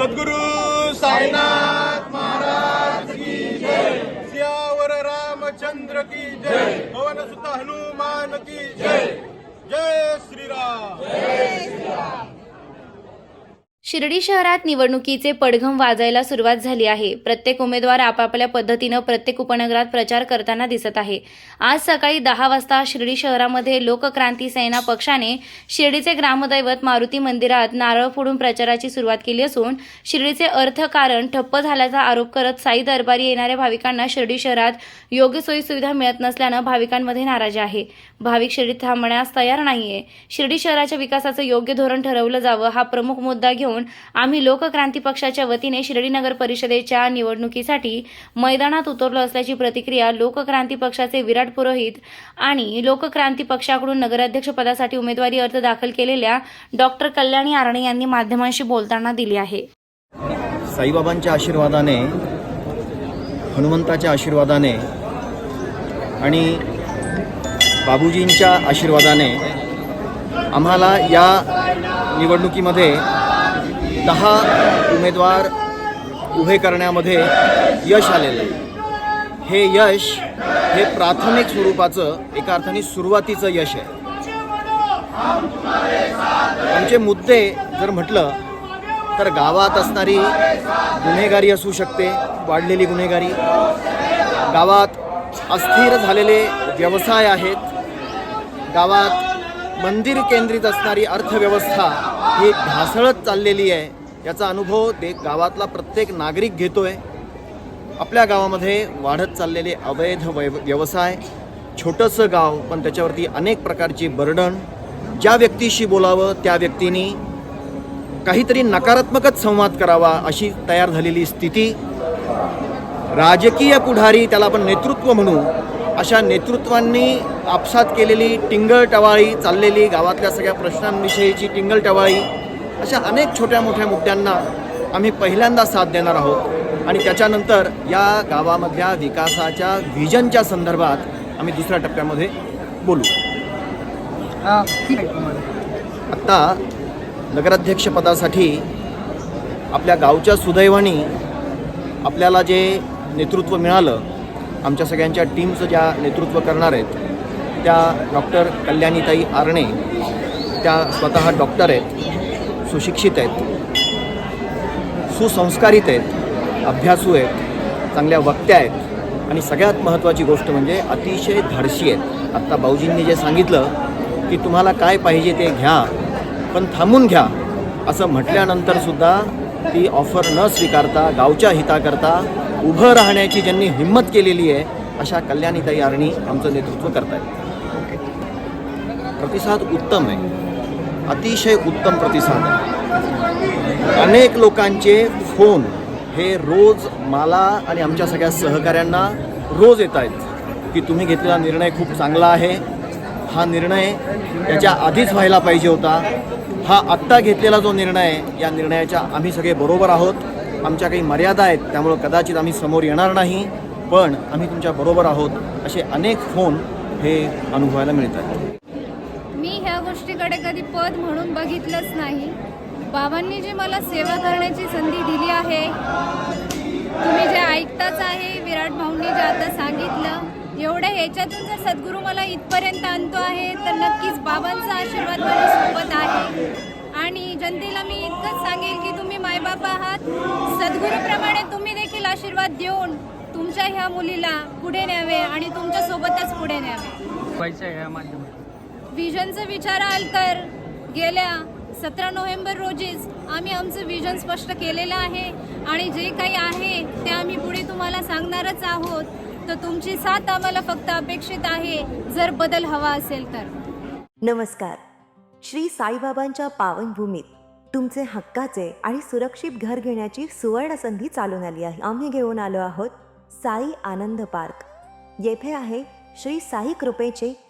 सद्गुरु साईनाथ महाराज की जय. सियावर रामचंद्र की जय. पवन सुत हनुमान की जय. जय श्रीराम. शिर्डी शहरात निवडणुकीचे पडघम वाजायला सुरुवात झाली आहे. प्रत्येक उमेदवार आपापल्या पद्धतीनं प्रत्येक उपनगरात प्रचार करताना दिसत आहे. आज सकाळी दहा वाजता शिर्डी शहरामध्ये लोकक्रांती सेना पक्षाने शिर्डीचे ग्रामदैवत मारुती मंदिरात नारळ फोडून प्रचाराची सुरुवात केली असून शिर्डीचे अर्थकारण ठप्प झाल्याचा आरोप करत साई दरबारी येणाऱ्या भाविकांना शिर्डी शहरात योग्य सोयी सुविधा मिळत नसल्यानं भाविकांमध्ये नाराजी आहे. भाविक शिर्डीत थांबण्यास तयार नाहीये. शिर्डी शहराच्या विकासाचं योग्य धोरण ठरवलं जावं हा प्रमुख मुद्दा घेऊन आम्ही लोकक्रांती पक्षाच्या वतीने शिर्डी नगर परिषदेच्या निवडणुकीसाठी मैदानात उतरलो असल्याची प्रतिक्रिया लोकक्रांती पक्षाचे विराट पुरोहित आणि लोकक्रांती पक्षाकडून नगराध्यक्षपदासाठी उमेदवारी अर्ज दाखल केलेल्या डॉक्टर कल्याणी आरणे यांनी माध्यमांशी बोलताना दिली आहे. साईबाबांच्या आशीर्वादाने हनुमंताच्या आशीर्वादाने आणि बाबूजींच्या आशीर्वादाने आम्हाला या निवडणुकीमध्ये दहा उमेदवार उभे करण्यामध्ये यश आलेलं आहे. हे यश हे प्राथमिक स्वरूपाचं एका अर्थाने सुरुवातीचं यश आहे. आमचे मुद्दे जर म्हटलं तर गावात असणारी गुन्हेगारी असू शकते वाढलेली गुन्हेगारी. गावात अस्थिर झालेले व्यवसाय आहेत. गावात मंदिर केंद्रित असणारी अर्थव्यवस्था ही ढासळत चाललेली आहे. याचा अनुभव ते गावातला प्रत्येक नागरिक घेतो आहे आपल्या गावामध्ये वाढत चाललेले अवैध वै व्यवसाय छोटंसं गाव पण त्याच्यावरती अनेक प्रकारची बर्डन. ज्या व्यक्तीशी बोलावं त्या व्यक्तीने काहीतरी नकारात्मकच संवाद करावा अशी तयार झालेली स्थिती. राजकीय पुढारी त्याला आपण नेतृत्व म्हणू. अशा नेतृत्वांनी आपसात केलेली टिंगलटवाळी चाललेली गावातल्या सगळ्या प्रश्नांविषयीची टिंगलटवाळी अशा अनेक छोट्या मोठ्या मुद्द्यांना आम्ही पहिल्यांदा साथ देणार आहोत. आणि त्याच्यानंतर या गावामधल्या विकासाच्या व्हिजनच्या संदर्भात आम्ही दुसऱ्या टप्प्यामध्ये बोलू. आत्ता नगराध्यक्षपदासाठी आपल्या गावच्या सुदैवाने आपल्याला जे नेतृत्व मिळालं आमच्या सगळ्यांच्या टीमचं ज्या नेतृत्व करणार आहेत त्या डॉक्टर कल्याणीताई आरणे त्या स्वतः डॉक्टर आहेत. सुशिक्षित आहेत सुसंस्कारित आहेत अभ्यासू आहेत चांगल्या वक्त्या आहेत आणि सगळ्यात महत्त्वाची गोष्ट म्हणजे अतिशय धाडशी आहेत. आत्ता भाऊजींनी जे सांगितलं की तुम्हाला काय पाहिजे ते घ्या पण थांबून घ्या. असं म्हटल्यानंतरसुद्धा ती ऑफर न स्वीकारता गावच्या हिताकरता उभं राहण्याची ज्यांनी हिंमत केलेली आहे अशा कल्याणीताई आरणी आमचं नेतृत्व करतायत. प्रतिसाद उत्तम आहे. अतिशय उत्तम प्रतिसाद आहे. अनेक लोकांचे फोन हे रोज मला आणि आमच्या सगळ्या सहकाऱ्यांना रोज येत आहेत की तुम्ही घेतलेला निर्णय खूप चांगला आहे. हा निर्णय त्याच्या आधीच व्हायला पाहिजे होता. हा आत्ता घेतलेला जो निर्णय या निर्णयाच्या आम्ही सगळे बरोबर आहोत. आमच्या काही मर्यादा आहेत त्यामुळं कदाचित आम्ही समोर येणार नाही पण आम्ही तुमच्या बरोबर आहोत असे अनेक फोन हे अनुभवायला मिळतात. आहेत ह्या कधी पद म्हणून बघितलंच नाही. बाबांनी जी मला सेवा करण्याची संधी दिली आहे तुम्ही जे ऐकताच आहे विराट भाऊंनी जे आता सांगितलं एवढ्या ह्याच्यातून जर सद्गुरू मला इथपर्यंत आणतो आहे तर नक्कीच बाबांचा आशीर्वाद माझ्यासोबत आहे. आणि जनतेला मी इतकंच सांगेल की तुम्ही मायबाप आहात. सद्गुरूप्रमाणे तुम्ही देखील आशीर्वाद देऊन तुमच्या ह्या मुलीला पुढे न्यावे आणि तुमच्यासोबतच पुढे न्यावे. ह्या माध्यमात या विचार विजनचं तर गेल्या सतरा नोव्हेंबर रोजीच आम्ही आमचं विजन स्पष्ट केलेलं आहे आणि जे काही आहे ते आम्ही पुढे तुम्हाला सांगणारच आहोत. तर तुमची साथ आम्हाला फक्त अपेक्षित आहे. जर बदल हवा असेल तर. नमस्कार. श्री साईबाबांच्या पावनभूमीत तुमचे हक्काचे आणि सुरक्षित घर घेण्याची सुवर्ण संधी चालून आली आहे. आम्ही घेऊन आलो आहोत साई आनंद पार्क. येथे आहे श्री साई कृपेचे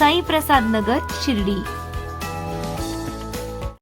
साई प्रसाद नगर शिर्डी.